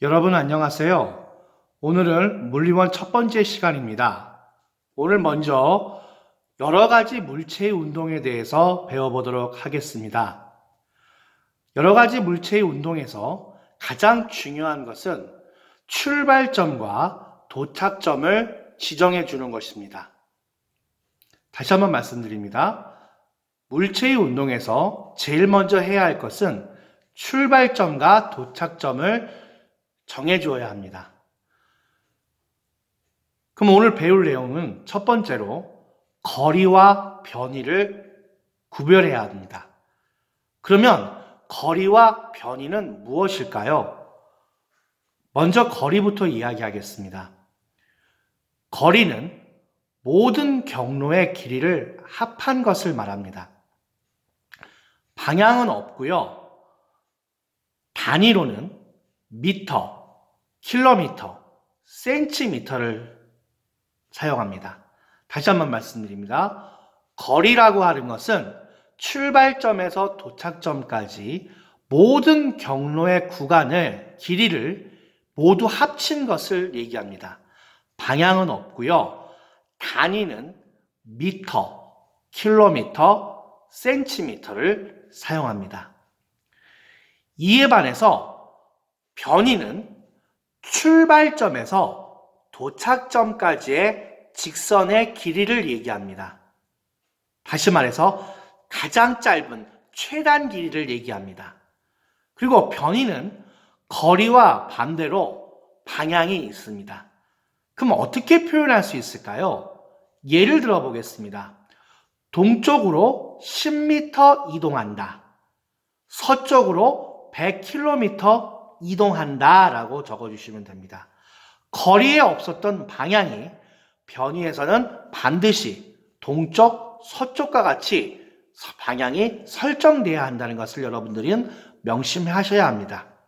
여러분 안녕하세요. 오늘은 물리원 첫 번째 시간입니다. 오늘 먼저 여러 가지 물체의 운동에 대해서 배워보도록 하겠습니다. 여러 가지 물체의 운동에서 가장 중요한 것은 출발점과 도착점을 지정해 주는 것입니다. 다시 한번 말씀드립니다. 물체의 운동에서 제일 먼저 해야 할 것은 출발점과 도착점을 정해 주어야 합니다. 그럼 오늘 배울 내용은 첫 번째로 거리와 변이를 구별해야 합니다. 그러면 거리와 변이는 무엇일까요? 먼저 거리부터 이야기하겠습니다. 거리는 모든 경로의 길이를 합한 것을 말합니다. 방향은 없고요. 단위로는 미터, 킬로미터, 센티미터를 사용합니다. 다시 한번 말씀드립니다. 거리라고 하는 것은 출발점에서 도착점까지 모든 경로의 구간을 길이를 모두 합친 것을 얘기합니다. 방향은 없고요. 단위는 미터, 킬로미터, 센티미터를 사용합니다. 이에 반해서 변이는 출발점에서 도착점까지의 직선의 길이를 얘기합니다. 다시 말해서 가장 짧은 최단 길이를 얘기합니다. 그리고 변이는 거리와 반대로 방향이 있습니다. 그럼 어떻게 표현할 수 있을까요? 예를 들어 보겠습니다. 동쪽으로 10m 이동한다. 서쪽으로 100km 이동한다 라고 적어주시면 됩니다. 거리에 없었던 방향이 변이에서는 반드시 동쪽, 서쪽과 같이 방향이 설정돼야 한다는 것을 여러분들은 명심하셔야 합니다.